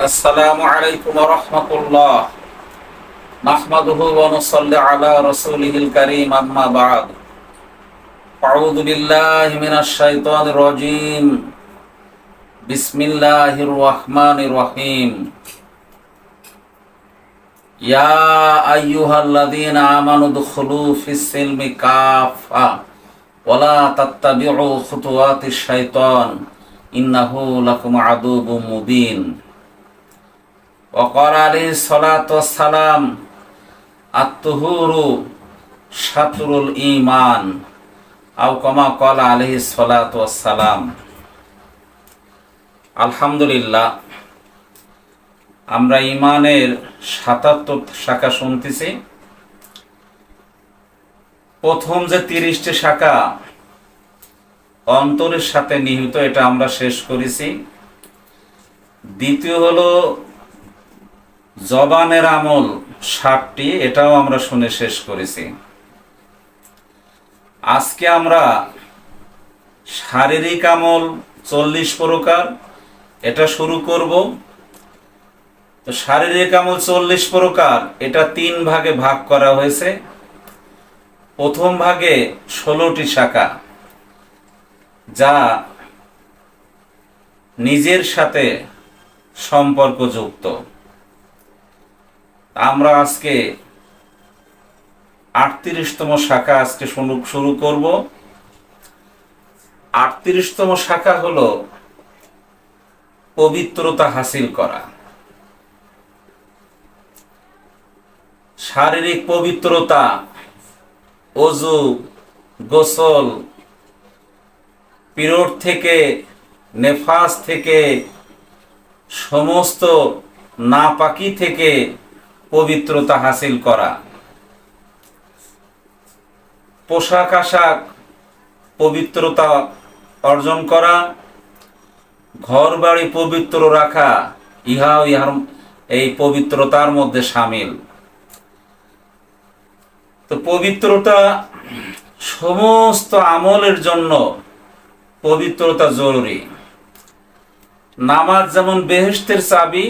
السلام عليكم ورحمة الله نحمده ونصلي على رسوله الكريم أما بعد أعوذ بالله من الشيطان الرجيم بسم الله الرحمن الرحيم يا أيها الذين آمنوا ادخلوا في السلم كافة ولا تتبعوا خطوات الشيطان إنه لكم عدو مبين অকর সলাত সালাম আত্মহুরু সাতুরুল ইমান আও কমা কল সলাত সালাম আলহামদুলিল্লাহ, আমরা ইমানের সাতাত্তর শাখা শুনতেছি। প্রথম যে তিরিশটি শাখা অন্তরের সাথে নিহিত, এটা আমরা শেষ করেছি। দ্বিতীয় হলো জবানের আমল ষাটটি এটাও আমরা শুনে শেষ করেছি। আজকে আমরা শারীরিক আমল চল্লিশ প্রকার, এটা শুরু করব। তো শারীরিক আমল চল্লিশ প্রকার, এটা তিন ভাগে ভাগ করা হয়েছে। প্রথম ভাগে ষোলোটি শাখা, যা নিজের সাথে সম্পর্কযুক্ত। আমরা আজকে আটত্রিশতম শাখা আজকে শুরু করব। আটত্রিশতম শাখা হলো পবিত্রতা হাসিল করা। শারীরিক পবিত্রতা, অজু, গোসল পিরোড থেকে, নেফাস থেকে, সমস্ত নাপাকি থেকে পবিত্রতা হাসিল করা। পোশাক আশাক, পবিত্রতা অর্জন করা ঘর বাড়ি পবিত্র রাখা, ইহাও ইহার এই পবিত্রতার মধ্যে সামিল। তো পবিত্রতা সমস্ত আমলের জন্য পবিত্রতা জরুরি। নামাজ যেমন বেহেস্তের চাবি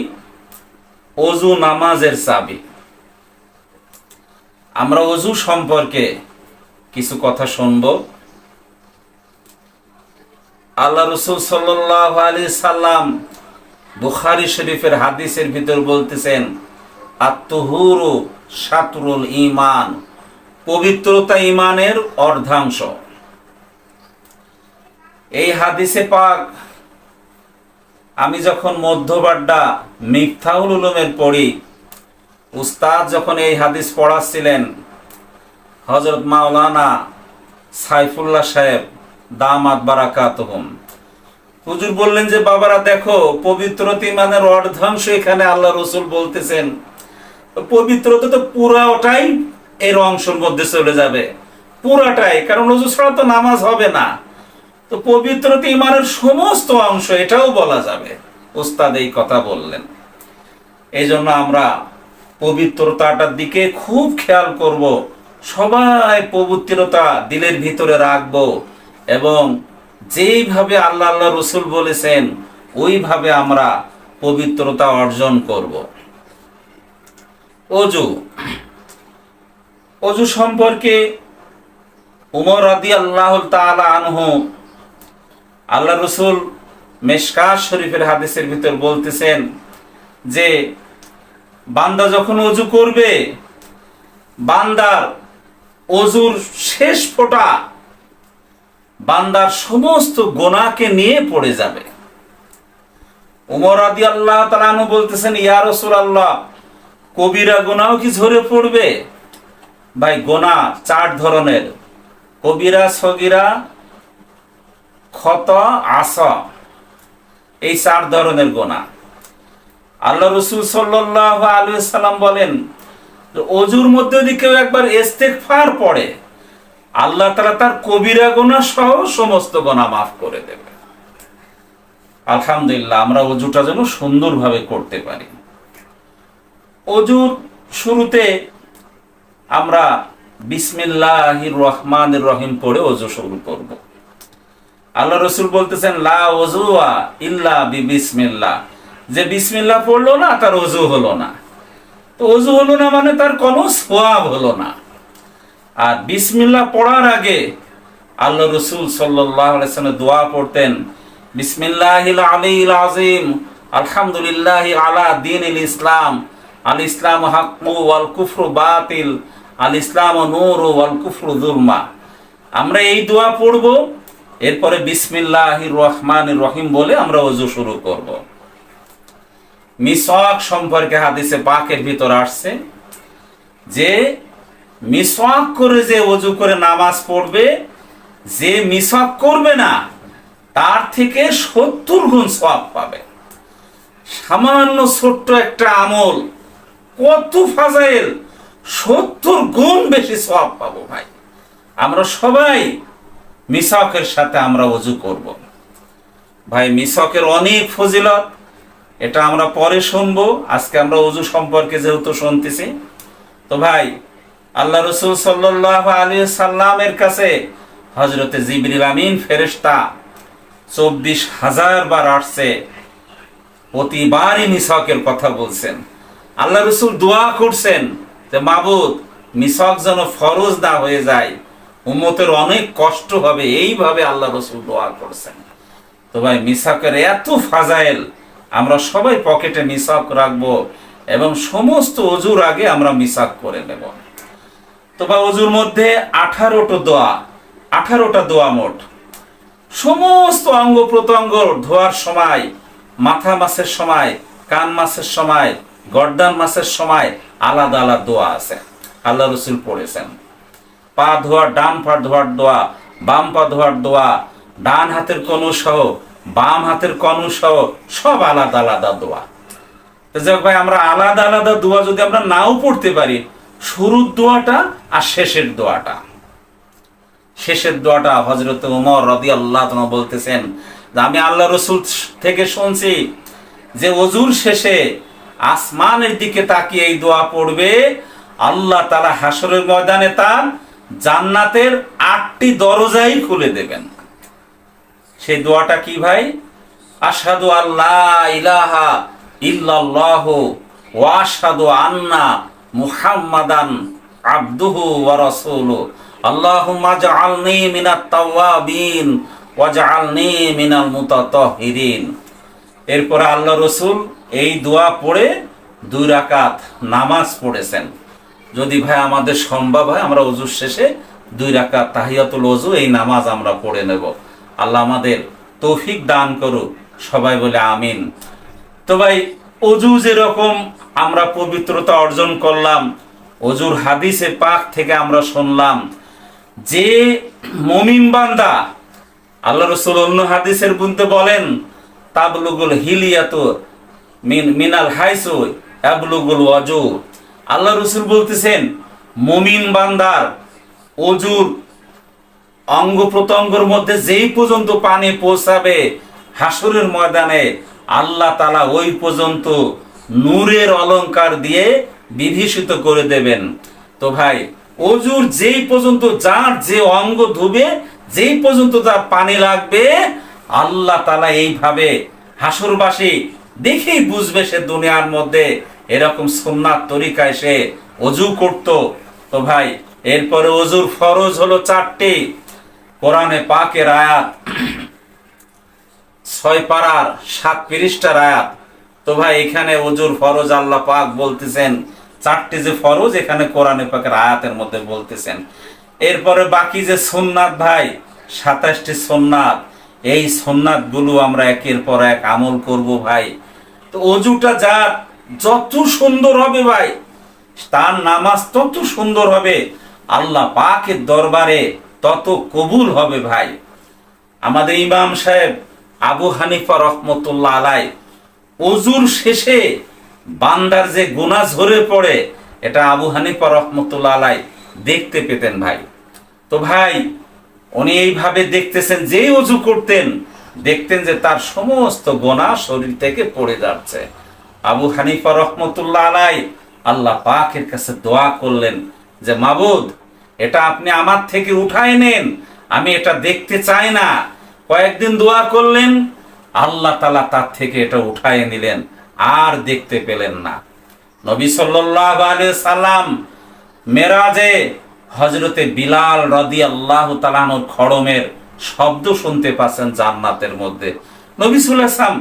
অজু নামাজের চাবি। আমরা অজু সম্পর্কে কিছু কথা শুনব। আল্লাহ রসুল সাল্লাহ আলি সাল্লাম বুখারি শরীফের হাদিসের ভিতর বলতেছেন আত্মহুরু সাতরুল ইমান পবিত্রতা ইমানের অর্ধাংশ। এই হাদিসে পাক আমি যখন মধ্যবাড্ডা মিথ্যাউল উলুমের পড়ি, উস্তাদ যখন এই হাদিস পড়াচ্ছিলেন হজরত মাওলানা সাইফুল্লাহ সাহেব, দামাত বারাকাতহুম। হুজুর বললেন যে, বাবারা, দেখো পবিত্রতা ইমানের অর্ধাংশ এখানে আল্লাহ রসুল বলতেছেন। পবিত্রতা তো পুরাটাই এর অংশের মধ্যে চলে যাবে। পুরাটাই, কারণ রজু ছাড়া তো নামাজ হবে না। তো পবিত্রতা ইমানের সমস্ত অংশ, এটাও বলা যাবে। ওস্তাদ এই কথা বললেন। এই জন্য আমরা পবিত্রতাটার দিকে খুব খেয়াল করব, সবাই পবিত্রতা দিলের ভিতরে রাখব এবং যেইভাবে আল্লাহ আল্লাহ রসুল বলেছেন, ওইভাবে আমরা পবিত্রতা অর্জন করব। অজু। অজু সম্পর্কে উমর রাদি আল্লাহ তালা আনহু আল্লাহ রসুল মেশকাশ শরীফের হাদিসের ভিতর বলতেছেন যে, বান্দা যখন অজু করবে, বান্দার অজুর শেষ ফোঁটা বান্দার সমস্ত গোনাকে নিয়ে পড়ে যাবে। উমর আদি আল্লাহ তালানু বলতেছেন, ইয়া রসুল আল্লাহ কবিরা গোনাও কি ঝরে পড়বে? ভাই, গোনা চার ধরনের। কবিরা, সগিরা ক্ষত আস। এই চার ধরনের গোনা আল্লাহ রসুল সাল্লাহ আলু বলেন অজুর মধ্যে যদি কেউ একবার ইস্তেকফার পড়ে, আল্লাহ তালা তার কবিরা গোনা সহ সমস্ত গোনা মাফ করে দেবে। আলহামদুলিল্লাহ, আমরা অজুটা যেন সুন্দরভাবে করতে পারি। অজুর শুরুতে আমরা বিসমিল্লাহির রহমান রহিম পড়ে অজু শুরু করব। আল্লাহ রসুল বলতেছেন, লা ওজুয়া ইল্লা বি বিসমিল্লাহ যে বিসমিল্লা পড়ল না, তার অজু হলো না। তো অজু হলো না মানে তার কোনো সোয়াব হলো না। আর বিসমিল্লাহ পড়ার আগে আল্লাহ রসুল সাল্লাহ দোয়া পড়তেন বিসমিল্লাহ আলীল আজিম আলহামদুলিল্লাহ আলা দিন ইসলাম। আল ইসলাম হাকমু ওয়াল কুফরু বাতিল, আল ইসলাম নূর ওয়াল কুফরু দুলমা আমরা এই দোয়া পড়ব এরপরে বিসমিল্লাহ রহমান রহিম বলে আমরা অজু শুরু করব। মিসওয়াক সম্পর্কে হাদিসে পাকের ভিতর আসছে যে মিসওয়াক করে যে অজু করে নামাজ পড়বে, যে মিসওয়াক করবে না, তার থেকে সত্তর গুণ সওয়াব পাবে। সামান্য ছোট্ট একটা আমল, কত ফাজাইল, সত্তর গুণ বেশি সওয়াব পাবো ভাই। আমরা সবাই মিসওয়াকের সাথে আমরা অজু করব। ভাই মিসওয়াকের অনেক ফজিলত, এটা আমরা পরে শুনব। আজকে আমরা অজু সম্পর্কে যেহেতু শুনতেছি। তো ভাই, আল্লাহ রসুল সাল্লাহ আলী সাল্লামের কাছে হজরতে জিবরিল আমিন ফেরেশতা চব্বিশ হাজার বার আসছে, প্রতিবারই মিসকের কথা বলছেন। আল্লাহ রসুল দোয়া করছেন যে, মাবুদ, মিসক যেন ফরজ না হয়ে যায় উম্মতের অনেক কষ্ট হবে, এইভাবে আল্লাহ রসুল দোয়া করছেন। তো ভাই, মিসাকের এত ফাজাইল, আমরা সবাই পকেটে মিসাক রাখব এবং সমস্ত অজুর আগে আমরা মিসাক করে নেব। তো ভাই অজুর মধ্যে আঠারোটা দোয়া আঠারোটা দোয়া মোট। সমস্ত অঙ্গ প্রত্যঙ্গ ধোয়ার সময়, মাথা মাসের সময়, কান মাসের সময়, গর্দান মাসের সময় আলাদা আলাদা দোয়া আছে। আল্লাহ রসুল পড়েছেন। পা ধোয়ার ডান পা ধোয়ার দোয়া, বাম পা ধোয়ার দোয়া, ডান হাতের কনু সহ, বাম হাতের কনু সহ, সব আলাদা আলাদা দোয়া। যাক ভাই, আমরা আলাদা আলাদা দোয়া যদি আমরা নাও পড়তে পারি, শুরুর দোয়াটা আর শেষের দোয়াটা। শেষের দোয়াটা হজরত উমর রদি আল্লাহ বলতেছেন আমি আল্লাহ রসুল থেকে শুনছি যে অজুর শেষে আসমানের দিকে তাকিয়ে এই দোয়া পড়বে, আল্লাহ তালা হাসরের ময়দানে তার জান্নাতের আটটি দরজাই খুলে দেবেন। সেই দোয়াটা কি ভাই? আসাদু আল্লাহ ইলাহা ইল্লাল্লাহ ওয়া আশহাদু আন্না মুহাম্মাদান আবদুহু ওয়া রাসূলুহু। আল্লাহুম্মা জাআলনি মিনাত তাওয়াবিন ওয়া জাআলনি মিনাল মুতাতাহহিরিন এরপরে আল্লাহ রসুল এই দোয়া পড়ে দুই রাকাত নামাজ পড়েছেন। যদি ভাই আমাদের সম্ভব হয়, আমরা অজুর শেষে দুই রাকাত তাহিয়াতুল অজু এই নামাজ আমরা পড়ে নেব। আল্লাহ আমাদের তৌফিক দান করুক। সবাই বলে আমিন। তো ভাই অজু যেরকম আমরা পবিত্রতা অর্জন করলাম অজুর হাদিসে পাক থেকে আমরা শুনলাম, যে মমিন বান্দা, আল্লাহ রসুল অন্য হাদিসের বুনতে বলেন, তাবলুগুল হিলিয়াত মিন মিনাল হাইসু আবলুগুল অজু আল্লাহ রসুল বলতেছেন, মমিন বান্দার অজুর অঙ্গ প্রত্যঙ্গের মধ্যে যেই পর্যন্ত পানি পৌঁছাবে হাসরের ময়দানে, আল্লাহ তালা ওই পর্যন্ত নূরের অলংকার দিয়ে বিভীষিত করে দেবেন। তো ভাই, অজুর যেই পর্যন্ত যার যে অঙ্গ ধুবে, যেই পর্যন্ত তার পানি লাগবে, আল্লাহ তালা এইভাবে হাসুরবাসী দেখেই বুঝবে সে দুনিয়ার মধ্যে এরকম সুন্নাত তরিকায় সে অজু করত। তো ভাই, এরপরে অজুর ফরজ হলো চারটি। কোরআনে পাকের আয়াত, ছয় পাড়ার সাত পৃষ্ঠার আয়াত। তো ভাই, এখানে অজুর ফরজ আল্লাহ পাক বলতেছেন, চারটি যে ফরজ এখানে কোরআনে পাকের আয়াতের মধ্যে বলতেছেন। এরপরে বাকি যে সোননাথ ভাই, সাতাশটি সোননাথ এই সোননাথগুলো আমরা একের পর এক আমল করব ভাই। তো অজুটা যা যত সুন্দর হবে ভাই, তার নামাজ তত সুন্দর হবে, আল্লাহ পাকের দরবারে তত কবুল হবে ভাই। আমাদের ইমাম সাহেব আবু হানিফা রহমতুল্লাহ আলাই অজুর শেষে বান্দার যে গুণা ঝরে পড়ে, এটা আবু হানিফা রহমতুল্লাহ আলাই দেখতে পেতেন ভাই। তো ভাই, উনি এইভাবে দেখতেছেন, যেই অজু করতেন, দেখতেন যে তার সমস্ত গোনা শরীর থেকে পড়ে যাচ্ছে। আবু হানিফা রহমতুল্লাহ আলাই আল্লাহ পাকের কাছে দোয়া করলেন যে, মাবুদ, এটা আপনি আমার থেকে উঠায় নেন। আমি এটা দেখতে চাই না। কয়েকদিন দোয়া করলেন, আল্লাহ তালা তার থেকে এটা উঠায় নিলেন, আর দেখতে পেলেন না। নবী সাল্লাহ সাল্লাম মেরাজে হজরতে বিলাল রদি আল্লাহ তালানোর খড়মের শব্দ শুনতে পাচ্ছেন জান্নাতের মধ্যে। নবী সাল্লাম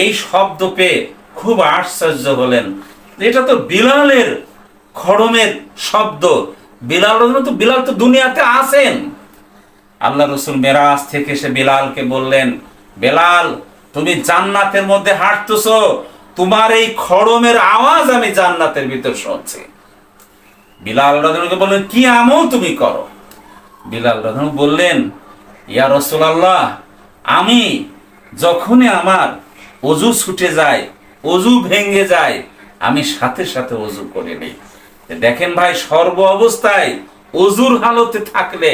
এই শব্দ পেয়ে খুব আশ্চর্য হলেন। এটা তো বিলালের খড়মের শব্দ। বিলাল তো বিলাল তো দুনিয়াতে আসেন আল্লাহ রসুল মেরাজ থেকে সে বিলালকে বললেন, বেলাল, তুমি জান্নাতের মধ্যে হাঁটতেছ। তোমার এই খড়মের আওয়াজ আমি জান্নাতের ভিতর শুনছি। বিলাল রাজনকে বললেন, কি আমল তুমি করো? বিলাল রাজন বললেন, ইয়া রসুল আল্লাহ আমি যখনই আমার অজু ছুটে যায় অজু ভেঙে যায়, আমি সাথে সাথে অজু করে নিই। দেখেন ভাই, সর্ব অবস্থায় অজুর হালতে থাকলে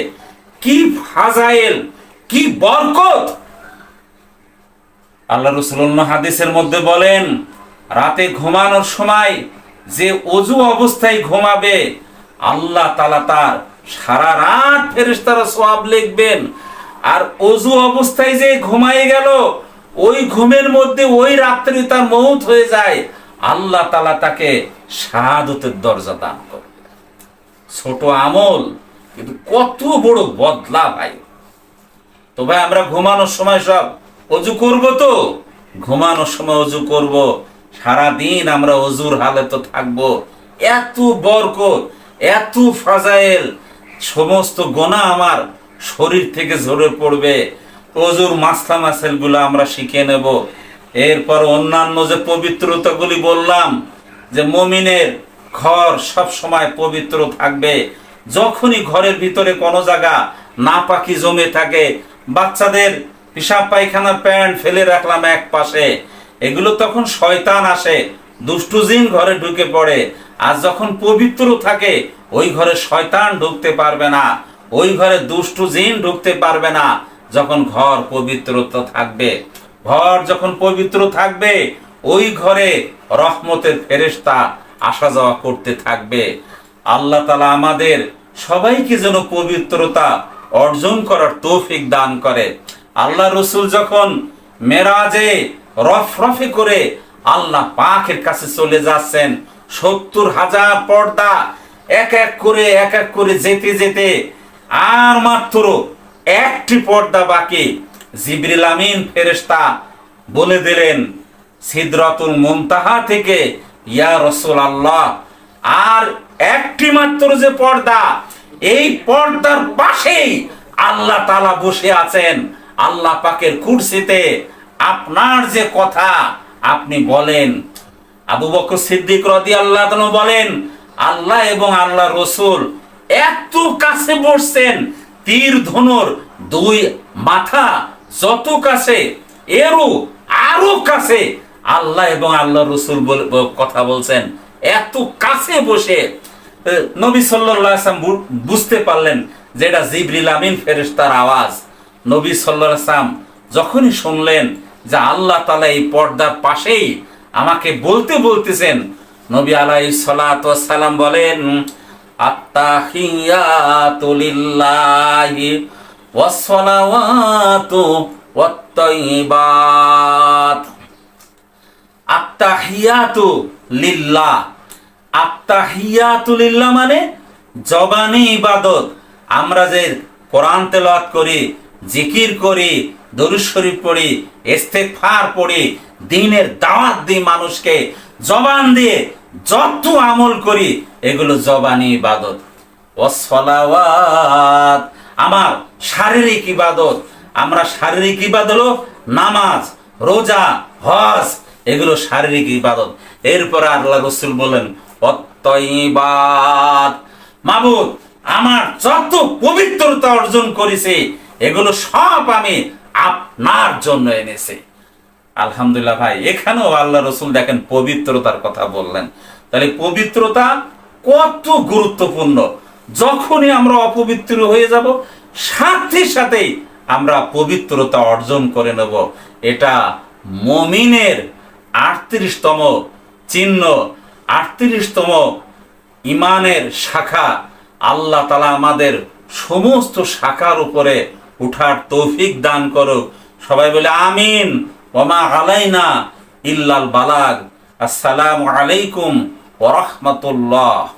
কি ফাজাইল, কি বরকত। আল্লাহ রসুল্লাহ হাদিসের মধ্যে বলেন, রাতে ঘুমানোর সময় যে অজু অবস্থায় ঘুমাবে, আল্লাহ তালা তার সারা রাত ফেরেশতারা সওয়াব লিখবেন। আর অজু অবস্থায় যে ঘুমাই গেল ওই ঘুমের মধ্যে ওই রাত্রি তার মৌত হয়ে যায়। আল্লাহ তালা তাকে শাহাদতের দরজা দান করবে ছোট আমল, কিন্তু কত বড় বদলা ভাই। তো ভাই, আমরা ঘুমানোর সময় সব অজু করব তো? ঘুমানোর সময় অজু করব। সারা দিন আমরা অজুর হালে তো থাকব। এত বরকত, এত ফাজাইল, সমস্ত গোনা আমার শরীর থেকে ঝরে পড়বে। অজুর মাসলা মাসেলগুলো আমরা শিখে নেব। এরপর অন্যান্য যে পবিত্রতাগুলি বললাম, যে মমিনের ঘর সব সময় পবিত্র থাকবে। যখনই ঘরের ভিতরে কোনো জায়গা না পাখি জমে থাকে, বাচ্চাদের পিসাব পায়খানার প্যান্ট ফেলে রাখলাম এক পাশে। এগুলো তখন শয়তান আসে, দুষ্টু জিন ঘরে ঢুকে পড়ে। আর যখন পবিত্র থাকে, ওই ঘরে শয়তান ঢুকতে পারবে না, ওই ঘরে দুষ্টু জিন ঢুকতে পারবে না। যখন ঘর পবিত্রতা থাকবে, ঘর যখন পবিত্র থাকবে, ওই ঘরে রহমতের ফেরেশতা আসা যাওয়া করতে থাকবে। আল্লাহ তালা আমাদের সবাইকে যেন পবিত্রতা অর্জন করার তৌফিক দান করে। আল্লাহ রসুল যখন মেরাজে রফ রফে করে আল্লাহ পাখের কাছে চলে যাচ্ছেন, সত্তর হাজার পর্দা এক এক করে এক এক করে যেতে যেতে আর মাত্র একটি পর্দা বাকি। জিবরিল আমিন ফেরেশতা বলে দিলেন, সিদরাতুল মুনতাহা থেকে, ইয়া রসুল আল্লাহ আর একটি মাত্র যে পর্দা, এই পর্দার পাশেই আল্লাহ তালা বসে আছেন। আল্লাহ পাকের কুরসিতে আপনার যে কথা, আপনি বলেন। আবু বকর সিদ্দিক রদি আল্লাহ বলেন, আল্লাহ এবং আল্লাহ রসুল এত কাছে বসছেন তীর ধনুর দুই মাথা যত কাছে এরও আরও কাছে আল্লাহ এবং আল্লাহ রসুল কথা বলছেন, এত কাছে বসে নবী সাল্লাম বুঝতে পারলেন যে এটা জিবরিল আমিন ফেরেশতার আওয়াজ। নবী সাল্লাম যখনই শুনলেন যে আল্লাহ তালা এই পর্দার পাশেই আমাকে বলতে বলতেছেন, নবী আলাই সালাম বলেন আত্তাহিয়াতু লিল্লাহি ওয়াসসালাওয়াতু ওয়াত-তাইয়্যিবাত আত্তাহিয়াতু লিল্লাহ আত্তাহিয়াতু লিল্লাহ মানে জবানি ইবাদত। আমরা যে কোরআন তেলাওয়াত করি, জিকির করি, দরুদ শরীফ পড়ি, ইস্তেগফার পড়ি, দিনের দাওয়াত দিই মানুষকে, জবান দিয়ে যত আমল করি, এগুলো জবানি ইবাদত। ওয়াসসালাওয়াত। আমার শারীরিক ইবাদত, আমরা শারীরিক ইবাদত নামাজ, রোজা, হজ, এগুলো শারীরিক ইবাদত। এরপর আল্লাহ রসুল বলেন অত্যইবাদ মাবুদ, আমার যত পবিত্রতা অর্জন করেছে, এগুলো সব আমি আপনার জন্য এনেছি। আলহামদুলিল্লাহ ভাই, এখানেও আল্লাহ রসুল দেখেন পবিত্রতার কথা বললেন। তাহলে পবিত্রতা কত গুরুত্বপূর্ণ? যখনই আমরা অপবিত্র হয়ে যাব, সাথে সাথেই আমরা পবিত্রতা অর্জন করে নেব। এটা মমিনের আটত্রিশতম চিহ্ন, আটত্রিশতম ইমানের শাখা। আল্লাহ তালা আমাদের সমস্ত শাখার উপরে উঠার তৌফিক দান করুক। সবাই বলে, আমিন। ওমা আলাইনা ইল্লাল বালাগ। আসসালামু আলাইকুম ওরহমতুল্লাহ